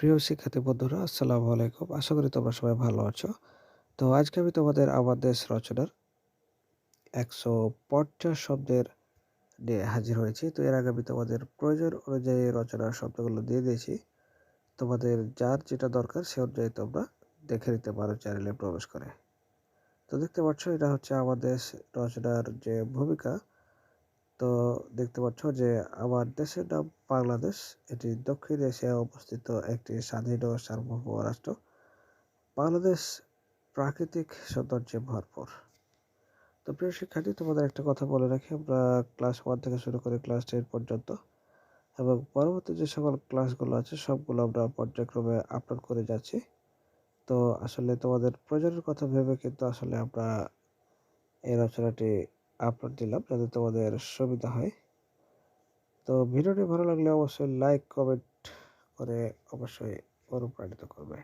প্রিয় শিক্ষার্থী বন্ধুরা, আসসালামু আলাইকুম। আশা করি তোমরা সবাই ভালো আছো। তো আজকে আমি তোমাদের আমার দেশ রচনার একশো পঞ্চাশ শব্দের নিয়ে হাজির হয়েছি। তো এর আগে আমি তোমাদের প্রয়োজন অনুযায়ী রচনার শব্দগুলো দিয়ে দিয়েছি। তোমাদের যার যেটা দরকার সে অনুযায়ী তোমরা দেখে নিতে পারো চ্যানেলে প্রবেশ করে। তো দেখতে পাচ্ছ, এটা হচ্ছে আমাদের রচনার যে ভূমিকা। তো দেখতে পাচ্ছ যে আমার দেশের নাম বাংলাদেশ। এটি দক্ষিণ এশিয়ায় অবস্থিত একটি স্বাধীন ও সার্বভৌম রাষ্ট্র। বাংলাদেশ প্রাকৃতিক সৌন্দর্যে ভরপুর। তো প্রিয় শিক্ষার্থী, তোমাদের একটা কথা বলে রাখি। আমরা ক্লাস ওয়ান থেকে শুরু করে ক্লাস টেন পর্যন্ত এবং পরবর্তী যে সকল ক্লাসগুলো আছে, সবগুলো আমরা পর্যায়ক্রমে আপলোড করে যাচ্ছি। তো আসলে তোমাদের প্রয়োজনের কথা ভেবে কিন্তু আসলে আমরা এই রচনাটি আপলোড দিলাম যাতে তোমাদের সুবিধা হয়। তো ভিডিওটি ভালো লাগলে অবশ্যই লাইক কমেন্ট করে অবশ্যই অনুপ্রাণিত করবে।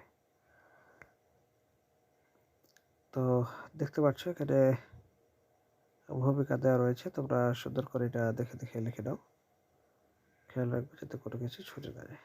তো দেখতে পাচ্ছ এখানে ভূমিকা দেওয়া রয়েছে, তোমরা সুন্দর করে এটা দেখে দেখে লিখে দাও খেয়াল রাখবে যাতে কোনো কিছু ছুটে না যায়।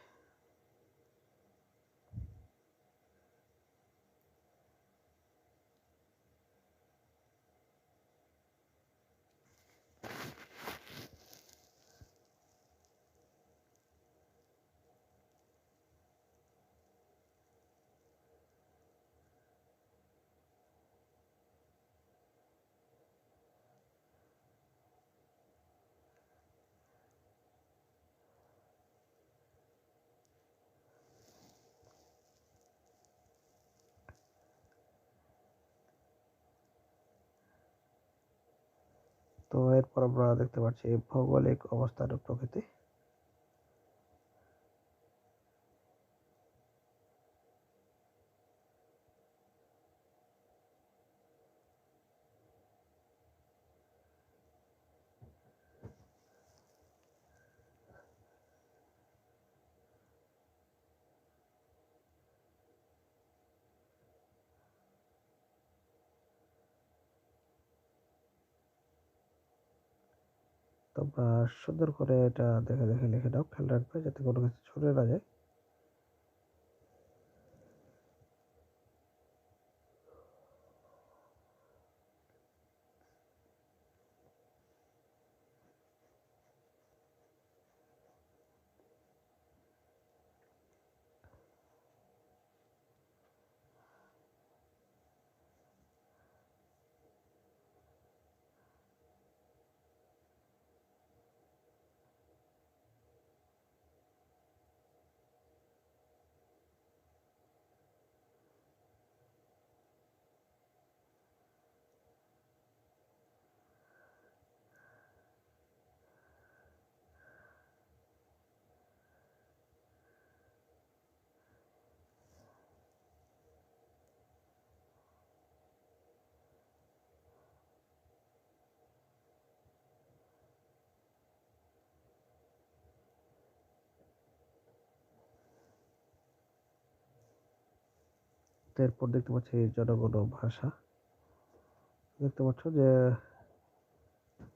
তো এরপর আমরা দেখতে পাচ্ছি ভৌগোলিক অবস্থান ও প্রকৃতি। সুন্দর করে এটা দেখে দেখে লিখে দাও। খেয়াল রাখবে যাতে কোনো কিছু ছুঁড়ে না যায়। এরপর দেখতে পাচ্ছি জনগণ ভাষা। দেখতে পাচ্ছ যে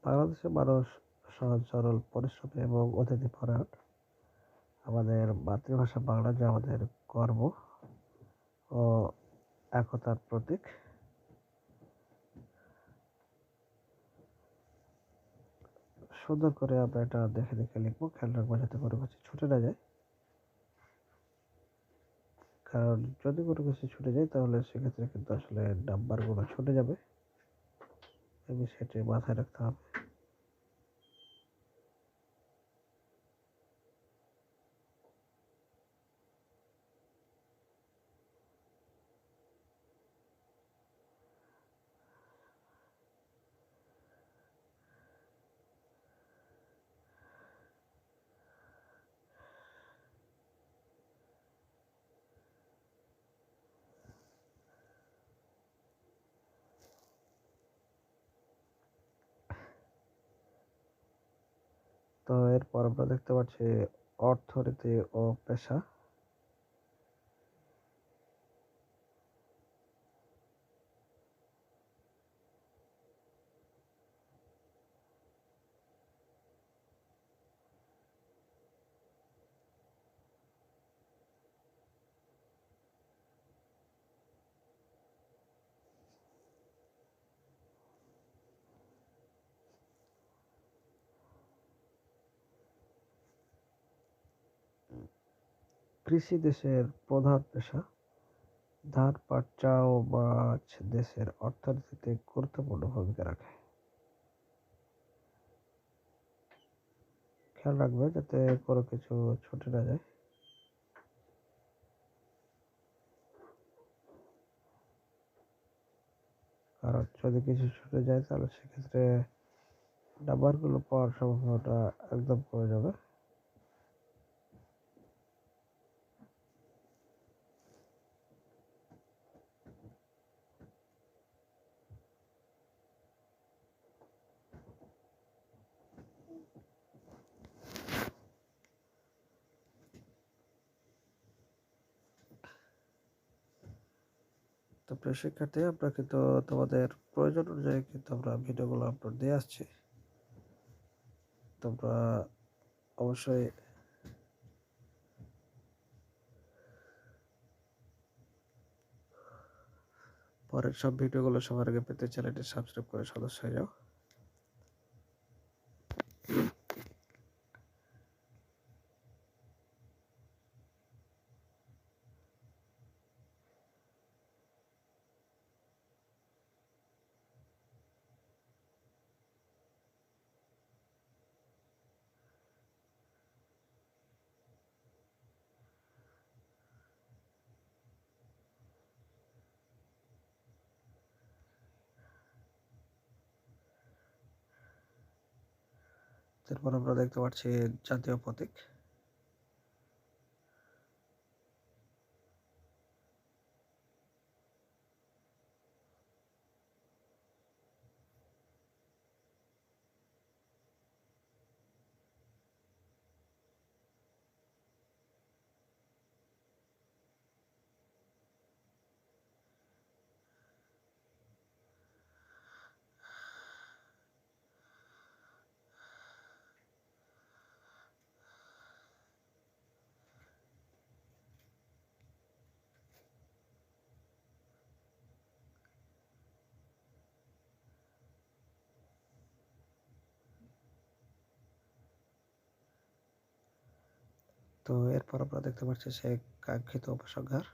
বাংলাদেশের মানুষ সহজ, সরল, পরিশ্রমী এবং অতিথি পরায়ণ। আমাদের মাতৃভাষা বাংলা যে আমাদের গর্ব ও একতার প্রতীক। সুন্দর করে আমরা এটা দেখে দেখে লিখব। খেয়াল রাখব যাতে কিছু ছুটে না যায়। কারণ যদি কোনো কিছু ছুটে যায়, তাহলে সেক্ষেত্রে কিন্তু আসলে নাম্বারগুলো ছুটে যাবে। আমি সেটাই মাথায় রাখতে হবে। তো এরপর আমরা দেখতে পাচ্ছি অর্থনীতি ও পেশা। কৃষি দেশের প্রধান পেশা। ধান, পাট, চা ও মাছ দেশের অর্থনীতিতে গুরুত্বপূর্ণ ভূমিকা রাখে। খেয়াল রাখবে যাতে কোনো কিছু ছুটে না যায়। কারণ যদি কিছু ছুটে যায়, তাহলে সেক্ষেত্রে নাম্বারগুলো পাওয়ার সম্ভাবনাটা একদম কমে যাবে। তো প্রিয় শিক্ষার্থী, আমরা কিন্তু তোমাদের প্রয়োজন অনুযায়ী কিন্তু আমরা ভিডিওগুলো আপলোড দিয়ে আসছি। তোমরা অবশ্যই পরের সব ভিডিওগুলো সবার আগে পেতে চ্যানেলটি সাবস্ক্রাইব করে সদস্য হয়ে যাও। এরপর আমরা দেখতে পাচ্ছি জাতীয় প্রতীক। তো এরপর আমরা দেখতে পাচ্ছি সে কাঙ্ক্ষিত উপসংহার।